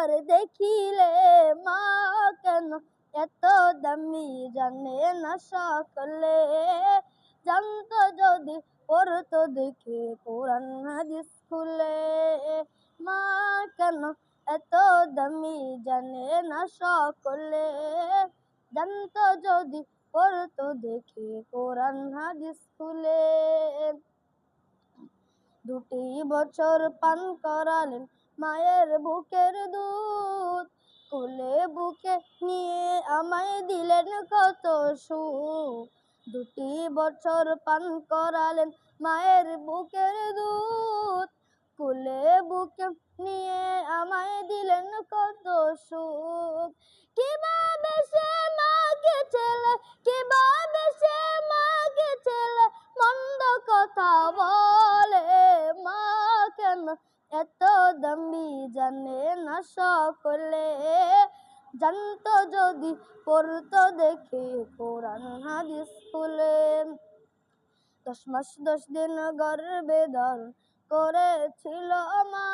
একবার দেখিলে মা কেন? এত দামি জানে না সকলে। জানতো যদি পড়তো দেখে কোরআন খুলে। মা কেন এত দামি জানে না সকলে? জানতো যদি পড়তো দেখে কোরআন হাদিস খুলে। দুটি বছর পান করালেন মায়ের বুকের দুধ, কোলে বুকে নিয়ে আমায় দিলেন কত সুখ। দুটি বছর পান করালেন মায়ের বুকের দুধ, কোলে বুকে নিয়ে আমায় দিলেন কত সুখ। কীভাবে এত দামি জানে না সকলে। জানতো যদি পড়তো দেখে কোরআন হাদিস খুলে। দশ মাস দশ দিন গর্বে ধারণ করেছিল মা।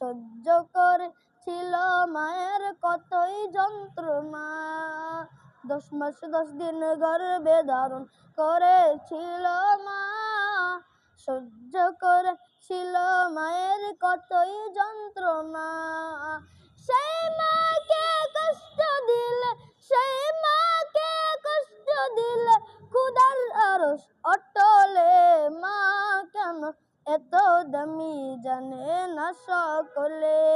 সহ্য করেছিল মায়ের কতই যন্ত্রণা। দশ মাস দশ দিন গর্বে ধারণ করেছিল মা। সহ্য করেছিল মায়ের কতই যন্ত্রণা। সেই মাকে কষ্ট দিলে, সেই মাকে কষ্ট দিলে খুদার আরস অটলে। মা কেন এত দামি জানে না সকলে?